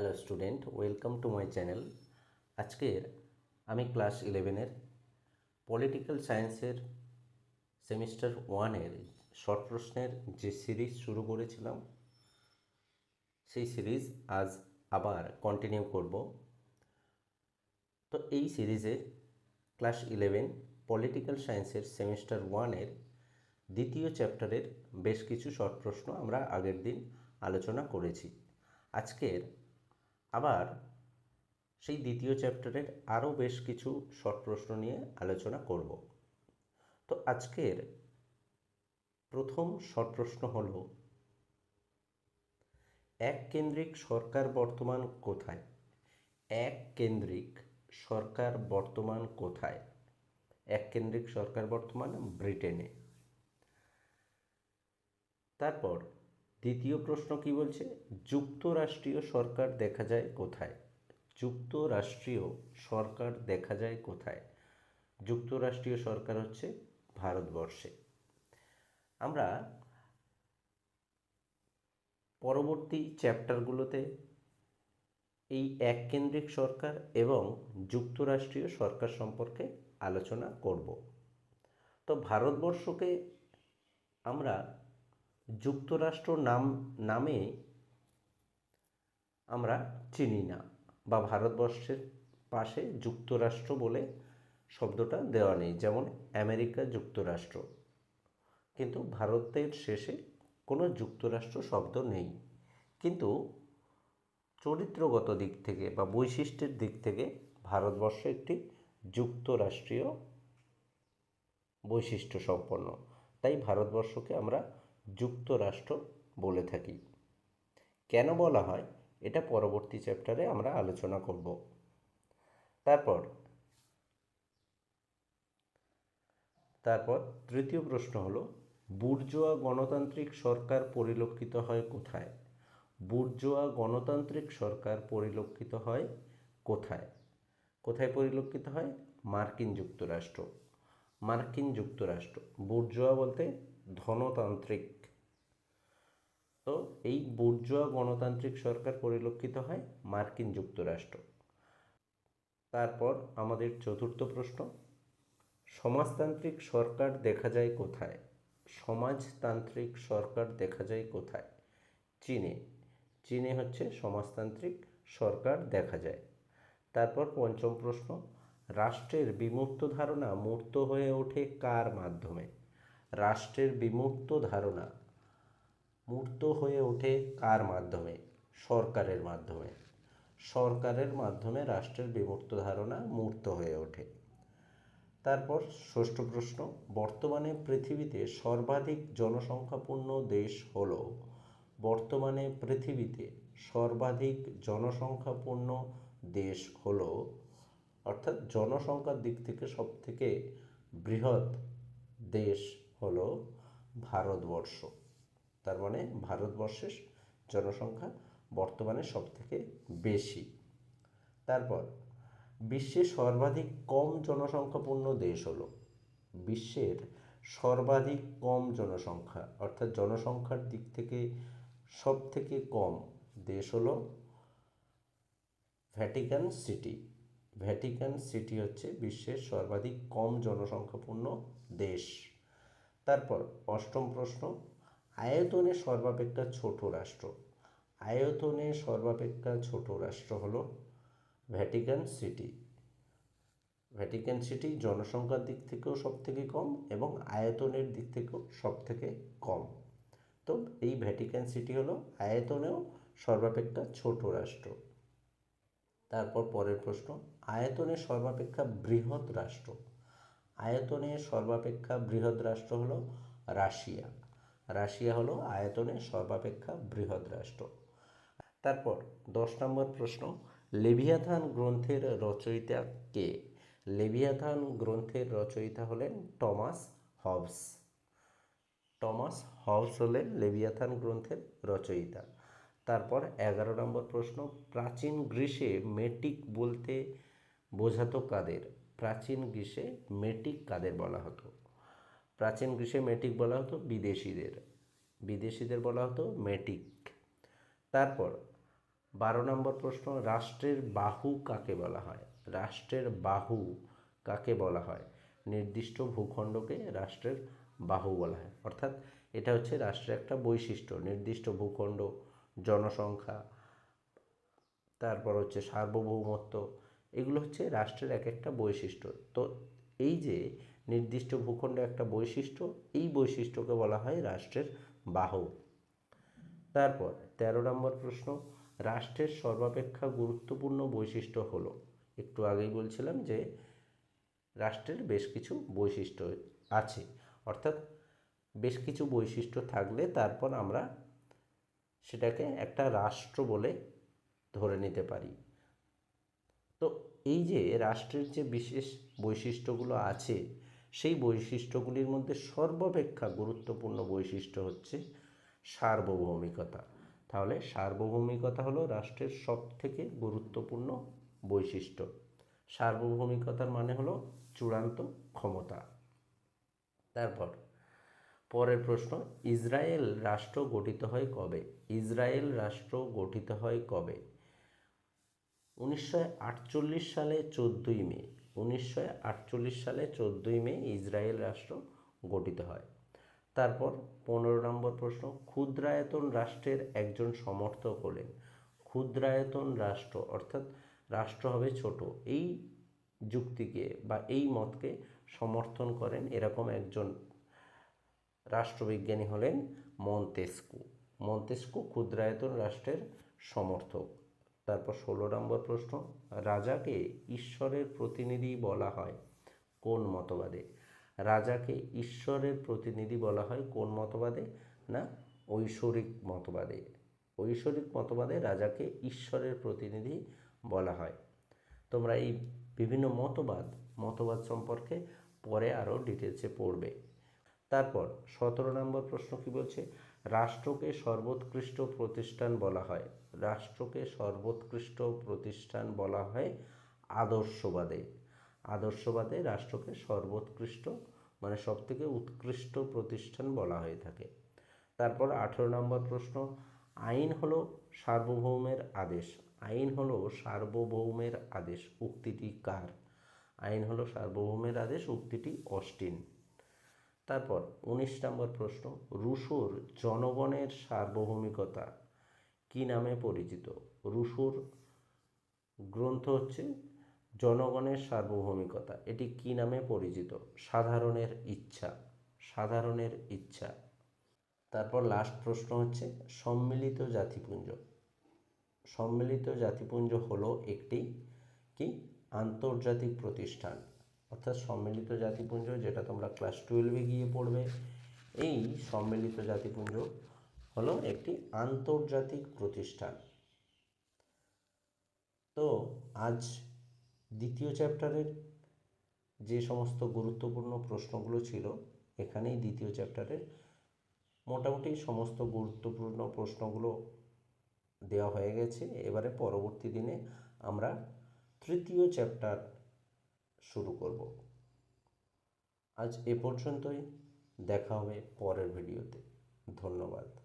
Hello student, welcome to my channel. আজকের আমি class ইলেভেনের পলিটিক্যাল সায়েন্সের সেমিস্টার ওয়ানের শর্ট প্রশ্নের যে সিরিজ শুরু করেছিলাম, সেই সিরিজ আজ আবার কন্টিনিউ করব। তো এই সিরিজে ক্লাস ইলেভেন পলিটিক্যাল সায়েন্সের সেমিস্টার ওয়ানের দ্বিতীয় চ্যাপ্টারের বেশ কিছু শর্ট প্রশ্ন আমরা আগের দিন আলোচনা করেছি। আজকের আবার সেই দ্বিতীয় চ্যাপ্টারের আরও বেশ কিছু শর্ট প্রশ্ন নিয়ে আলোচনা করব। তো আজকের প্রথম শর্ট প্রশ্ন হল, এক কেন্দ্রিক সরকার বর্তমান কোথায়? এক কেন্দ্রিক সরকার বর্তমান কোথায়? এক কেন্দ্রিক সরকার বর্তমান ব্রিটেনে। তারপর দ্বিতীয় প্রশ্ন কি বলছে? যুক্তরাষ্ট্রীয় সরকার দেখা যায় কোথায়? যুক্তরাষ্ট্রীয় সরকার দেখা যায় কোথায়? যুক্তরাষ্ট্রীয় সরকার হচ্ছে ভারতবর্ষে। আমরা পরবর্তী চ্যাপ্টারগুলোতে এই এককেন্দ্রিক সরকার এবং যুক্তরাষ্ট্রীয় সরকার সম্পর্কে আলোচনা করব। তো ভারতবর্ষকে আমরা যুক্তরাষ্ট্র নাম, নামে আমরা চিনি না বা ভারতবর্ষের পাশে যুক্তরাষ্ট্র বলে শব্দটা দেওয়া নেই। যেমন আমেরিকা যুক্তরাষ্ট্র। কিন্তু ভারতের শেষে কোনো যুক্তরাষ্ট্র শব্দ নেই। কিন্তু চরিত্রগত দিক থেকে বা বৈশিষ্ট্যের দিক থেকে ভারতবর্ষ একটি যুক্তরাষ্ট্রীয় বৈশিষ্ট্য সম্পন্ন। তাই ভারতবর্ষকে আমরা যুক্তরাষ্ট্র বলে থাকি। কেন বলা হয়? এটা পরবর্তী চ্যাপ্টারে আমরা আলোচনা করব। তারপর তারপর তৃতীয় প্রশ্ন হলো, বুর্জোয়া গণতান্ত্রিক সরকার পরিলক্ষিত হয় কোথায়? বুর্জোয়া গণতান্ত্রিক সরকার পরিলক্ষিত হয় কোথায়? কোথায় পরিলক্ষিত হয়? মার্কিন যুক্তরাষ্ট্র। মার্কিন যুক্তরাষ্ট্র। বুর্জোয়া বলতে ধনতান্ত্রিক তো এই বুর্জোয়া গণতান্ত্রিক সরকার পরিলক্ষিত হয় মার্কিন যুক্তরাষ্ট্র। তারপর আমাদের চতুর্থ প্রশ্ন, সমাজতান্ত্রিক সরকার দেখা যায় কোথায়? সমাজতান্ত্রিক সরকার দেখা যায় কোথায়? চীনে। চীনে হচ্ছে সমাজতান্ত্রিক সরকার দেখা যায়। তারপর পঞ্চম প্রশ্ন, রাষ্ট্রের বিমূর্ত ধারণা মূর্ত হয়ে ওঠে কার মাধ্যমে? রাষ্ট্রের বিমূর্ত ধারণা মূর্ত হয়ে ওঠে কার মাধ্যমে? সরকারের মাধ্যমে। সরকারের মাধ্যমে রাষ্ট্রের বিমূর্ত ধারণা মূর্ত হয়ে ওঠে। তারপর ষষ্ঠ প্রশ্ন, বর্তমানে পৃথিবীতে সর্বাধিক জনসংখ্যাপূর্ণ দেশ হল, বর্তমানে পৃথিবীতে সর্বাধিক জনসংখ্যাপূর্ণ দেশ হল, অর্থাৎ জনসংখ্যার দিক থেকে সবথেকে বৃহৎ দেশ হল ভারতবর্ষ। তার মানে ভারতবর্ষের জনসংখ্যা বর্তমানে সবথেকে বেশি। তারপর, বিশ্বের সর্বাধিক কম জনসংখ্যাপূর্ণ দেশ হলো বিশ্বের সর্বাধিক কম জনসংখ্যা, অর্থাৎ জনসংখ্যার দিক থেকে সব থেকে কম দেশ হলো ভ্যাটিকান সিটি। ভ্যাটিকান সিটি হচ্ছে বিশ্বের সর্বাধিক কম জনসংখ্যাপূর্ণ দেশ। তারপর, অষ্টম প্রশ্ন আয়তনে সর্বাপেক্ষা ছোট রাষ্ট্র। আয়তনে সর্বাপেক্ষা ছোট রাষ্ট্র হল ভ্যাটিকান সিটি ভ্যাটিকান সিটি জনসংখ্যার দিক থেকেও সব থেকে কম এবং আয়তনের দিক থেকেও সব থেকে কম। তো এই ভ্যাটিকান সিটি হলো আয়তনেও সর্বাপেক্ষা ছোট রাষ্ট্র। তারপর পরের প্রশ্ন আয়তনে সর্বাপেক্ষা বৃহৎ রাষ্ট্র। আয়তনে সর্বাপেক্ষা বৃহৎ রাষ্ট্র হলো রাশিয়া। রাশিয়া হলো আয়তনে সর্বাপেক্ষা বৃহৎ রাষ্ট্র। তারপর দশ নম্বর প্রশ্ন, লেভিয়াথান গ্রন্থের রচয়িতা কে? লেভিয়াথান গ্রন্থের রচয়িতা হলেন টমাস হবস। টমাস হবস হলেন লেভিয়াথান গ্রন্থের রচয়িতা। তারপর এগারো নম্বর প্রশ্ন, প্রাচীন গ্রীসে মেটিক বলতে বোঝাতো কাদের? প্রাচীন গ্রীসে মেটিক কাদের বলা হতো? প্রাচীন গ্রীসে মেটিক বলা হতো বিদেশিদের। বিদেশিদের বলা হতো মেটিক। তারপর বারো নম্বর প্রশ্ন, রাষ্ট্রের বাহু কাকে বলা হয়? রাষ্ট্রের বাহু কাকে বলা হয়? নির্দিষ্ট ভূখণ্ডকে রাষ্ট্রের বাহু বলা হয়। অর্থাৎ এটা হচ্ছে রাষ্ট্রের একটা বৈশিষ্ট্য, নির্দিষ্ট ভূখণ্ড, জনসংখ্যা, তারপর হচ্ছে সার্বভৌমত্ব, এগুলো হচ্ছে রাষ্ট্রের এক একটা বৈশিষ্ট্য। তো এই যে নির্দিষ্ট ভূখণ্ডে একটা বৈশিষ্ট্য, এই বৈশিষ্ট্যকে বলা হয় রাষ্ট্রের বাহু। তারপর তেরো নম্বর প্রশ্ন, রাষ্ট্রের সর্বাপেক্ষা গুরুত্বপূর্ণ বৈশিষ্ট্য হলো। একটু আগেই বলছিলাম যে রাষ্ট্রের বেশ কিছু বৈশিষ্ট্য আছে। অর্থাৎ বেশ কিছু বৈশিষ্ট্য থাকলে তারপর আমরা সেটাকে একটা রাষ্ট্র বলে ধরে নিতে পারি। তো এই যে রাষ্ট্রের যে বিশেষ বৈশিষ্ট্যগুলো আছে সেই বৈশিষ্ট্যগুলির মধ্যে সর্বাপেক্ষা গুরুত্বপূর্ণ বৈশিষ্ট্য হচ্ছে সার্বভৌমিকতা। তাহলে সার্বভৌমিকতা হলো রাষ্ট্রের সবথেকে গুরুত্বপূর্ণ বৈশিষ্ট্য। সার্বভৌমিকতার মানে হলো চূড়ান্ত ক্ষমতা। তারপর, পরের প্রশ্ন, ইসরায়েল রাষ্ট্র গঠিত হয় কবে? ইসরায়েল রাষ্ট্র গঠিত হয় কবে? উনিশশো আটচল্লিশ সালে চোদ্দোই মে। উনিশশো আটচল্লিশ সালে চোদ্দোই মে ইসরায়েল রাষ্ট্র গঠিত হয়। তারপর পনেরো নম্বর প্রশ্ন, ক্ষুদ্রায়তন রাষ্ট্রের একজন সমর্থক হলেন। ক্ষুদ্রায়তন রাষ্ট্র অর্থাৎ রাষ্ট্র হবে ছোট। এই যুক্তিকে বা এই মতকে সমর্থন করেন এরকম একজন রাষ্ট্রবিজ্ঞানী হলেন মন্তেস্কু। মন্তেস্কু ক্ষুদ্রায়তন রাষ্ট্রের সমর্থক। তারপর ষোলো নম্বর প্রশ্ন, রাজাকে ঈশ্বরের প্রতিনিধি বলা হয় কোন মতবাদে? রাজাকে ঈশ্বরের প্রতিনিধি বলা হয় কোন মতবাদে না ঐশ্বরিক মতবাদে? ঐশ্বরিক মতবাদে রাজাকে ঈশ্বরের প্রতিনিধি বলা হয়। তোমরা এই বিভিন্ন মতবাদ মতবাদ সম্পর্কে পরে আরও ডিটেলসে পড়বে। তারপর সতেরো নম্বর প্রশ্ন কি বলছে? রাষ্ট্রকে সর্বোৎকৃষ্ট প্রতিষ্ঠান বলা হয়। রাষ্ট্রকে সর্বোৎকৃষ্ট প্রতিষ্ঠান বলা হয় আদর্শবাদে। আদর্শবাদে রাষ্ট্রকে সর্বোৎকৃষ্ট মানে সবথেকে উৎকৃষ্ট প্রতিষ্ঠান বলা হয়ে থাকে। তারপর আঠেরো নম্বর প্রশ্ন, আইন হলো সার্বভৌমের আদেশ। আইন হলো সার্বভৌমের আদেশ, উক্তিটি কার? আইন হলো সার্বভৌমের আদেশ, উক্তিটি অস্টিন। তারপর উনিশ নম্বর প্রশ্ন, রুশোর জনগণের সার্বভৌমিকতা কি নামে পরিচিত? রুশোর গ্রন্থ হচ্ছে জনগণের সার্বভৌমিকতা। এটি কি নামে পরিচিত? সাধারণের ইচ্ছা। সাধারণের ইচ্ছা। তারপর লাস্ট প্রশ্ন হচ্ছে, সম্মিলিত জাতিপুঞ্জ। সম্মিলিত জাতিপুঞ্জ হলো একটি কি? আন্তর্জাতিক প্রতিষ্ঠান। অর্থাৎ সম্মিলিত জাতিপুঞ্জ, যেটা তোমরা ক্লাস টুয়েলভে গিয়ে পড়বে, এই সম্মিলিত জাতিপুঞ্জ হলো একটি আন্তর্জাতিক প্রতিষ্ঠান। তো আজ দ্বিতীয় চ্যাপ্টারের যে সমস্ত গুরুত্বপূর্ণ প্রশ্নগুলো ছিল, এখানেই দ্বিতীয় চ্যাপ্টারের মোটামুটি সমস্ত গুরুত্বপূর্ণ প্রশ্নগুলো দেওয়া হয়ে গেছে। এবারে পরবর্তী দিনে আমরা তৃতীয় চ্যাপ্টার শুরু করব। আজ এ পর্যন্তই, দেখা হবে পরের ভিডিওতে। ধন্যবাদ।